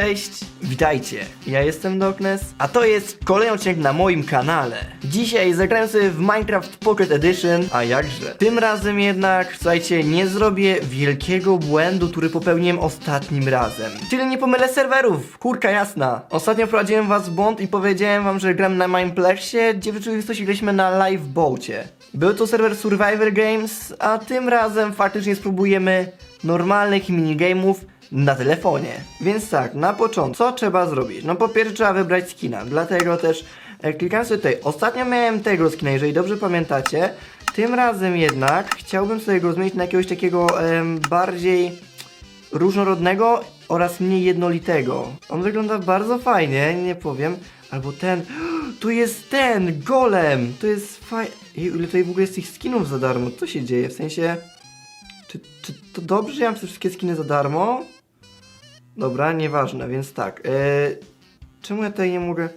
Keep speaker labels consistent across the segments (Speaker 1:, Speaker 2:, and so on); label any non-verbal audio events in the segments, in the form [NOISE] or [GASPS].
Speaker 1: Cześć, witajcie. Ja jestem Doknes, a to jest kolejny odcinek na moim kanale. Dzisiaj zagrałem sobie w Minecraft Pocket Edition, a jakże. Tym razem jednak, słuchajcie, nie zrobię wielkiego błędu, który popełniłem ostatnim razem. Czyli nie pomylę serwerów, kurka jasna. Ostatnio wprowadziłem was w błąd i powiedziałem wam, że gram na Mineplexie, gdzie w rzeczywistości graliśmy na Liveboacie. Był to serwer Survivor Games, a tym razem faktycznie spróbujemy normalnych minigame'ów na telefonie. Więc tak, na początku, co trzeba zrobić? No po pierwsze trzeba wybrać skina, dlatego też e, klikam sobie tutaj. Ostatnio miałem tego skina, jeżeli dobrze pamiętacie. Tym razem jednak chciałbym sobie go zmienić na jakiegoś takiego bardziej różnorodnego oraz mniej jednolitego. On wygląda bardzo fajnie, nie powiem. Albo ten, [GASPS] tu jest ten, golem, to jest fajne. Ile tutaj w ogóle jest tych skinów za darmo? Co się dzieje? W sensie... Czy, czy to dobrze, że ja mam te wszystkie skiny za darmo? Dobra, nieważne, więc tak. E, czemu ja tutaj nie mogę?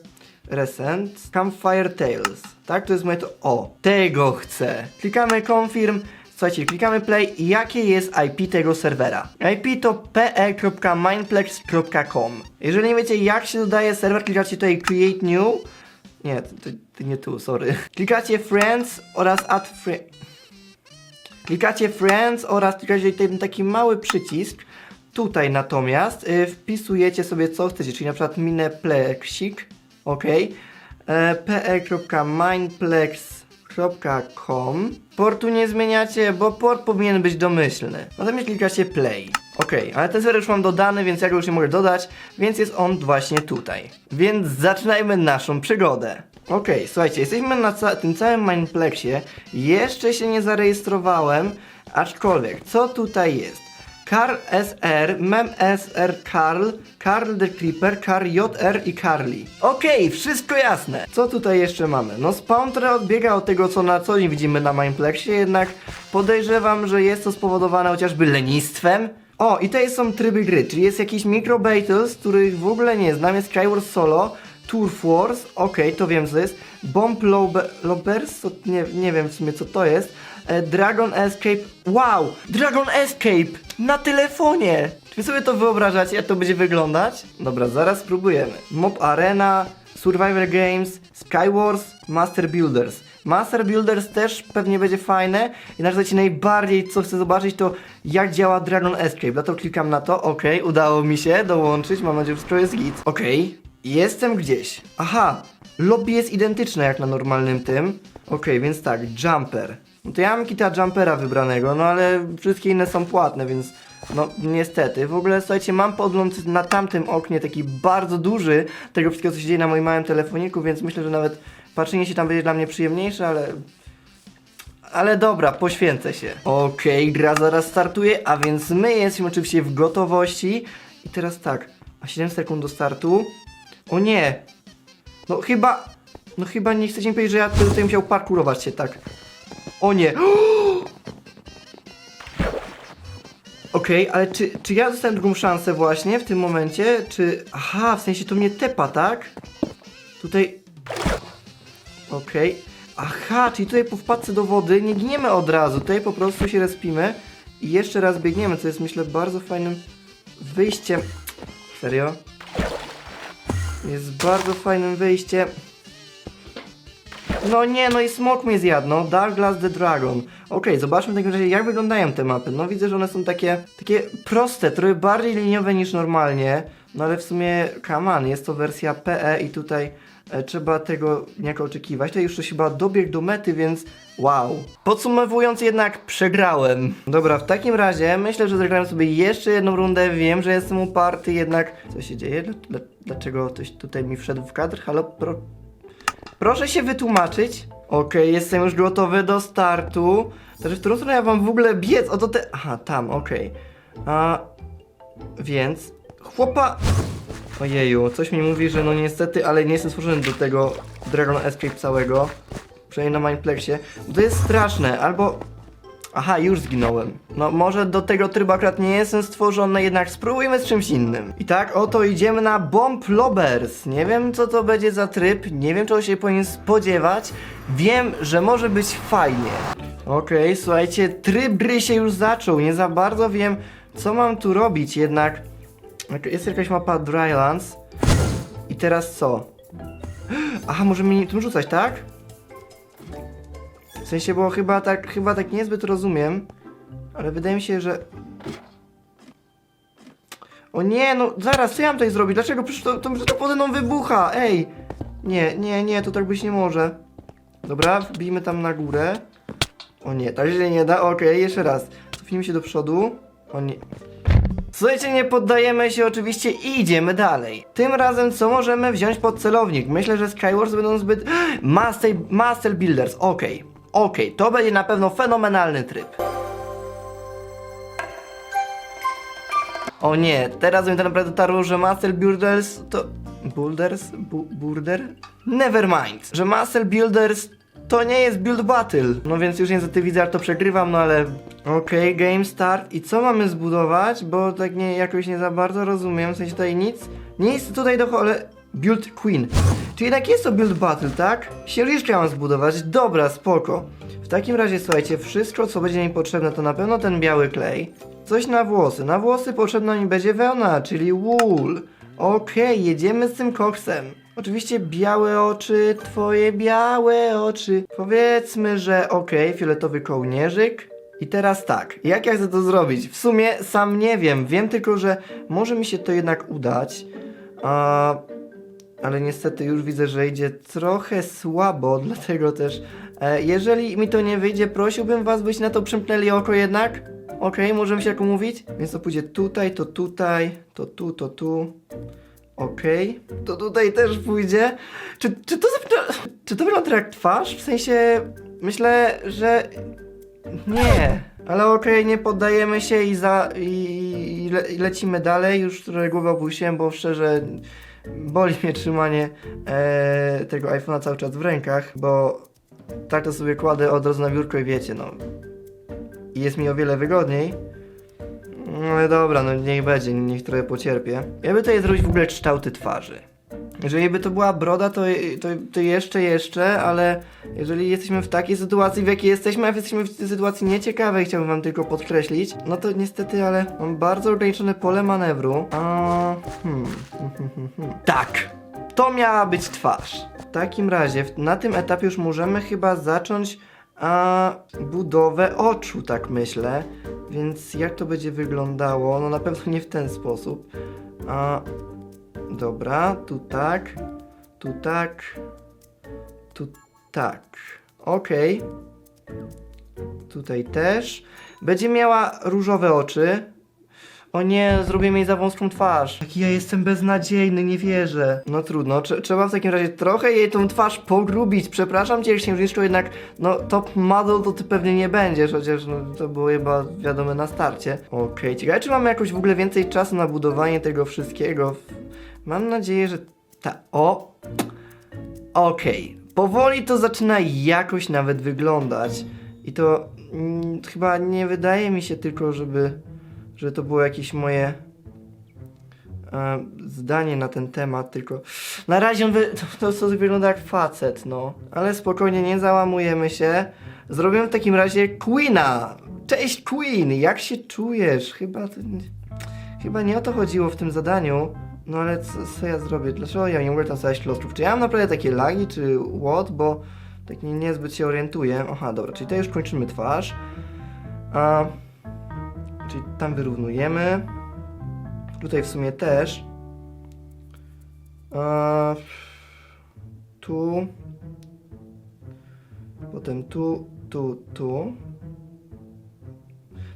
Speaker 1: Recent. Campfire Tales. Tak, to jest moje to. O, tego chcę. Klikamy confirm. Słuchajcie, klikamy play. Jakie jest IP tego serwera? IP to pe.mineplex.com. Jeżeli nie wiecie, jak się dodaje serwer, klikacie tutaj create new. Nie, to, to nie tu, sorry. Klikacie friends oraz add friends. Klikacie Friends oraz klikacie ten taki mały przycisk. Tutaj natomiast y, wpisujecie sobie co chcecie, czyli na przykład mineplexik, ok, e, pe.mineplex.com Portu nie zmieniacie, bo port powinien być domyślny. Natomiast klikacie play. Ok, ale ten serwer już mam dodany, więc ja go już nie mogę dodać, więc jest on właśnie tutaj. Więc zaczynajmy naszą przygodę. Okej, słuchajcie, jesteśmy na ca tym całym Mineplexie. Jeszcze się nie zarejestrowałem, aczkolwiek, co tutaj jest? Karl SR, Mem SR Karl, Karl the Creeper, Karl JR i Carly. Okej, wszystko jasne. Co tutaj jeszcze mamy? No spawn trochę odbiega od tego, co na co dzień widzimy na Mineplexie, jednak podejrzewam, że jest to spowodowane chociażby lenistwem. O, i tutaj są tryby gry, czyli jest jakiś Micro Battles, których w ogóle nie znam, jest Skyward Solo, Turf Wars, okej, to wiem co jest, Bomb Lobers, to nie, nie wiem w sumie co to jest, e, Dragon Escape, wow, Dragon Escape na telefonie! Czy sobie to wyobrażacie, jak to będzie wyglądać? Dobra, zaraz spróbujemy. Mob Arena, Survivor Games, Skywars, Master Builders. Master Builders też pewnie będzie fajne. Jednak słuchajcie, najbardziej co chcę zobaczyć to jak działa Dragon Escape. Dlatego klikam na to, ok, udało mi się dołączyć, mam nadzieję, że wszystko jest git. Ok, jestem gdzieś. Aha, lobby jest identyczne jak na normalnym tym. Ok, więc tak, Jumper. No to ja mam kita Jumpera wybranego, no ale wszystkie inne są płatne, więc no niestety. W ogóle słuchajcie, mam podgląd na tamtym oknie taki bardzo duży tego wszystkiego, co się dzieje na moim małym telefoniku, więc myślę, że nawet patrzenie się tam będzie dla mnie przyjemniejsze, ale... Ale dobra, poświęcę się. Okej, gra zaraz startuje, a więc my jesteśmy oczywiście w gotowości. I teraz tak, a 7 sekund do startu. O nie! No chyba... No chyba nie chcecie mi powiedzieć, że ja tutaj musiał parkurować się tak. O nie! Okej, ale czy, czy ja dostałem drugą szansę właśnie w tym momencie? Czy... Aha, w sensie to mnie tepa, tak? Tutaj... Okej. Aha, czyli tutaj po wpadce do wody nie giniemy od razu. Tutaj po prostu się respimy i jeszcze raz biegniemy, co jest myślę bardzo fajnym wyjściem. Serio? Jest bardzo fajnym wyjściem. No nie, no i smok mnie zjadł, no. Douglas the Dragon. Okej, zobaczmy w takim razie jak wyglądają te mapy. No widzę, że one są takie, takie proste, trochę bardziej liniowe niż normalnie. No ale w sumie, come on, jest to wersja PE i tutaj e, trzeba tego niejako oczekiwać. Tutaj już coś chyba dobiegł do mety, więc wow. Podsumowując jednak, przegrałem. Dobra, w takim razie myślę, że zagrałem sobie jeszcze jedną rundę. Wiem, że jestem uparty, jednak co się dzieje? Dla- dla- Dlaczego ktoś tutaj mi wszedł w kadr? Halo, pro... Proszę się wytłumaczyć. Okej, jestem już gotowy do startu. Także w którą stronę ja wam w ogóle biec? Oto te... Aha, tam, okej. A... Więc... Chłopa... Ojeju, coś mi mówi, że no niestety, ale nie jestem stworzony do tego Dragon Escape całego. Przynajmniej na Mineplexie. Bo to jest straszne, albo... Aha, już zginąłem. No może do tego trybu akurat nie jestem stworzony, jednak spróbujmy z czymś innym. I tak, oto idziemy na Bomb Lobbers. Nie wiem co to będzie za tryb, nie wiem czego się powinien spodziewać. Wiem, że może być fajnie. Okej, słuchajcie, tryb gry się już zaczął, nie za bardzo wiem co mam tu robić, jednak... Jest jakaś mapa Drylands. I teraz co? [GASPS] Aha, możemy nim tym rzucać, tak? Sensie, bo chyba tak, chyba tak niezbyt rozumiem. Ale wydaje mi się, że... O nie, no zaraz, co ja mam tutaj zrobić? Dlaczego? Przecież to, to, to pode mną wybucha, ej! Nie, nie, nie, to tak być nie może. Dobra, wbijmy tam na górę. O nie, tak się nie da. Okej, jeszcze raz. Cofnijmy się do przodu. O nie. Słuchajcie, nie poddajemy się oczywiście i idziemy dalej. Tym razem co możemy wziąć pod celownik? Myślę, że Skywars będą zbyt... [GASPS] Master, Master Builders, okej. Okej, to będzie na pewno fenomenalny tryb. O nie, teraz mi to naprawdę tarło, że Master Builders to... Builders? Bu burder? Nevermind, że Master Builders to nie jest build battle. No więc już niestety widzę, to przegrywam, no ale... Okej, game start. I co mamy zbudować? Bo tak nie, jakoś nie za bardzo rozumiem, w sensie tutaj nic... Nic tutaj do ale... Build Queen. Czyli jednak jest to build battle, tak? Księżniczkę mam zbudować, dobra, spoko. W takim razie słuchajcie, wszystko co będzie mi potrzebne to na pewno ten biały klej. Coś na włosy. Na włosy potrzebna mi będzie wełna, czyli wool. Okej, jedziemy z tym koksem. Oczywiście białe oczy, twoje białe oczy. Powiedzmy, że okej, fioletowy kołnierzyk. I teraz tak, jak ja chcę to zrobić? W sumie sam nie wiem, wiem tylko, że może mi się to jednak udać. A, ale niestety już widzę, że idzie trochę słabo, [LAUGHS] dlatego też e, jeżeli mi to nie wyjdzie, prosiłbym was, byście na to przymknęli oko jednak. Okej, możemy się tak umówić? Więc to pójdzie tutaj, to tutaj, to tu, to tu. Okej, to tutaj też pójdzie. Czy, czy to czy to wygląda jak twarz? W sensie, myślę, że nie. Ale okej, nie poddajemy się i, za, i, i, i lecimy dalej. Już trochę głowę opuściłem, bo szczerze boli mnie trzymanie e, tego iPhone'a cały czas w rękach, bo tak to sobie kładę od razu na biurko i wiecie, no. I jest mi o wiele wygodniej. No ale dobra, no niech będzie, niech trochę pocierpię. Ja by tutaj zrobić w ogóle kształty twarzy. Jeżeli by to była broda, to, to, to jeszcze, jeszcze, ale jeżeli jesteśmy w takiej sytuacji, w jakiej jesteśmy, a jesteśmy w sytuacji nieciekawej, chciałbym wam tylko podkreślić, no to niestety, ale mam bardzo ograniczone pole manewru. Hmm, hmm, hmm. Tak! To miała być twarz. W takim razie, na tym etapie już możemy chyba zacząć a, budowę oczu, tak myślę. Więc jak to będzie wyglądało? No na pewno nie w ten sposób. A, dobra, tu tak, tu tak, tu tak. Okej. Tutaj też. Będzie miała różowe oczy. O nie, zrobię jej za wąską twarz. Jaki ja jestem beznadziejny, nie wierzę. No trudno, Trze- trzeba w takim razie trochę jej tą twarz pogrubić. Przepraszam cię, księżniczko, jednak no top model to ty pewnie nie będziesz, chociaż no, to było chyba wiadome na starcie. Okej, ciekawe czy mamy jakoś w ogóle więcej czasu na budowanie tego wszystkiego. Mam nadzieję, że ta... O! Okej, powoli to zaczyna jakoś nawet wyglądać. I to mm, chyba nie wydaje mi się tylko, żeby że to było jakieś moje e, zdanie na ten temat, tylko na razie on wy, to, to, wygląda jak facet, no. Ale spokojnie, nie załamujemy się. Zrobimy w takim razie Queena. Cześć Queen, jak się czujesz? Chyba chyba nie o to chodziło w tym zadaniu. No ale co, co ja zrobię? Dlaczego ja nie mogę tam znaleźć klostrów? Czy ja mam naprawdę takie lagi, czy what? Bo tak nie, niezbyt się orientuję. Aha, dobra, czyli to już kończymy twarz. A, Czyli tam wyrównujemy. Tutaj w sumie też. A, tu. Potem tu, tu, tu.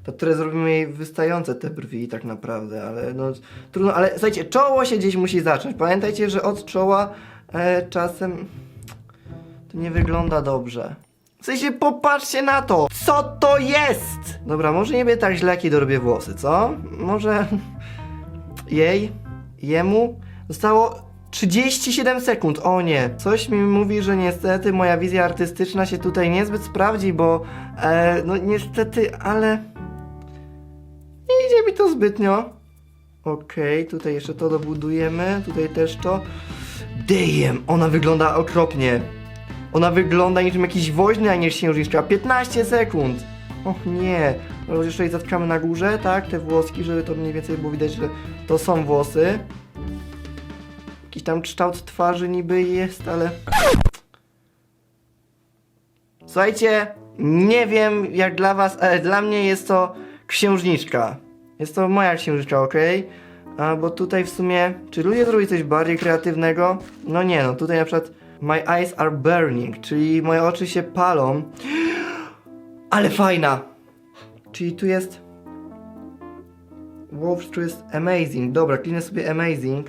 Speaker 1: To które zrobimy jej wystające te brwi tak naprawdę, ale no trudno, ale słuchajcie, czoło się gdzieś musi zacząć. Pamiętajcie, że od czoła e, czasem to nie wygląda dobrze. W sensie popatrzcie na to, co to jest! Dobra, może nie będzie tak źle, jak jej dorobię włosy, co? Może [LAUGHS] jej, jemu zostało 37 sekund, o nie. Coś mi mówi, że niestety moja wizja artystyczna się tutaj niezbyt sprawdzi, bo e, no niestety, ale nie idzie mi to zbytnio. Okej, tutaj jeszcze to dobudujemy, tutaj też to. Damn, ona wygląda okropnie. Ona wygląda niczym jakiś woźny, a nie księżniczka. 15 sekund. Och nie. No jeszcze jej zatkamy na górze, tak? Te włoski, żeby to mniej więcej było widać, że to są włosy. Jakiś tam kształt twarzy niby jest, ale... Słuchajcie, nie wiem jak dla was, ale dla mnie jest to księżniczka. Jest to moja księżniczka, ok? A bo tutaj w sumie, czy ludzie zrobili coś bardziej kreatywnego? No nie, no tutaj na przykład My eyes are burning, czyli moje oczy się palą. Ale fajna! Czyli tu jest... Wow, tu jest amazing. Dobra, klinę sobie amazing.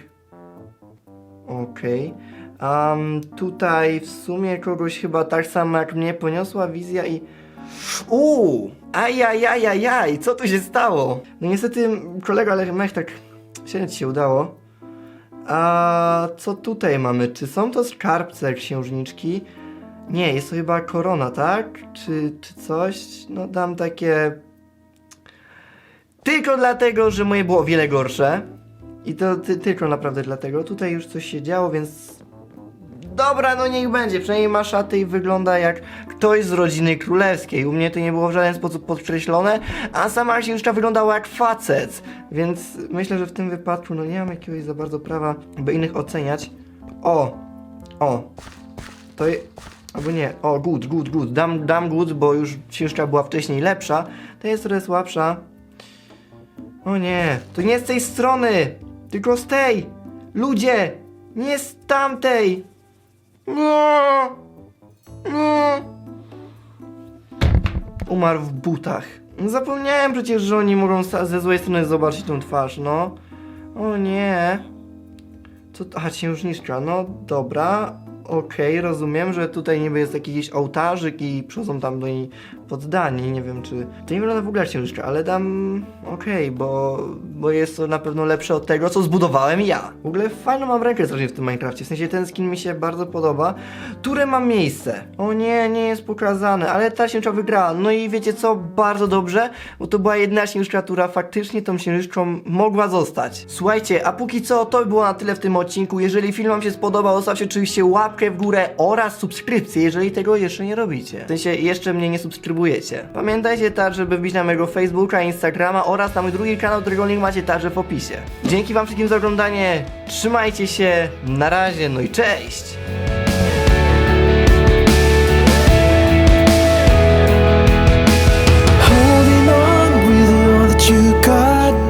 Speaker 1: Okej. Um, tutaj w sumie kogoś chyba tak samo jak mnie poniosła wizja i... Uuu! Ajajajajaj! Co tu się stało? No niestety kolega ale mech tak średnio ci się udało. A co tutaj mamy? Czy są to skarbce księżniczki? Nie, jest to chyba korona, tak? Czy, czy coś? No dam takie... Tylko dlatego, że moje było o wiele gorsze. I to ty, tylko naprawdę dlatego. Tutaj już coś się działo, więc... Dobra, no niech będzie. Przynajmniej ma szaty i wygląda jak ktoś z rodziny królewskiej. U mnie to nie było w żaden sposób podkreślone, a sama księżniczka wyglądała jak facet. Więc myślę, że w tym wypadku no nie mam jakiegoś za bardzo prawa, by innych oceniać. O! O! To je... Albo nie. O, good, good, good. Dam, dam good, bo już księżniczka była wcześniej lepsza. To jest trochę słabsza. O nie, to nie z tej strony, tylko z tej. Ludzie, nie z tamtej. Nie. Umarł w butach. Zapomniałem przecież, że oni mogą ze złej strony zobaczyć tą twarz, no. O nie. Co to? Aha, księżniczka, no dobra. Okej, rozumiem, że tutaj niby jest jakiś ołtarzyk i przychodzą tam do niej poddani, nie wiem czy... To nie wygląda w ogóle księżniczka, ale dam... Okej, bo... bo jest to na pewno lepsze od tego, co zbudowałem ja. W ogóle fajną mam rękę strasznie w tym Minecrafcie, w sensie ten skin mi się bardzo podoba. Które mam miejsce? O nie, nie jest pokazane, ale ta księżniczka wygrała. No i wiecie co? Bardzo dobrze, bo to była jedna księżniczka, która faktycznie tą księżniczką mogła zostać. Słuchajcie, a póki co to by było na tyle w tym odcinku. Jeżeli film wam się spodobał, zostawcie oczywiście łapkę w górę oraz subskrypcję, jeżeli tego jeszcze nie robicie. W sensie jeszcze mnie nie subskrybujecie. Pamiętajcie też, żeby wbić na mojego Facebooka, Instagrama oraz na mój drugi kanał, którego link macie także w opisie. Dzięki wam wszystkim za oglądanie, trzymajcie się, na razie, no i cześć!
Speaker 2: You got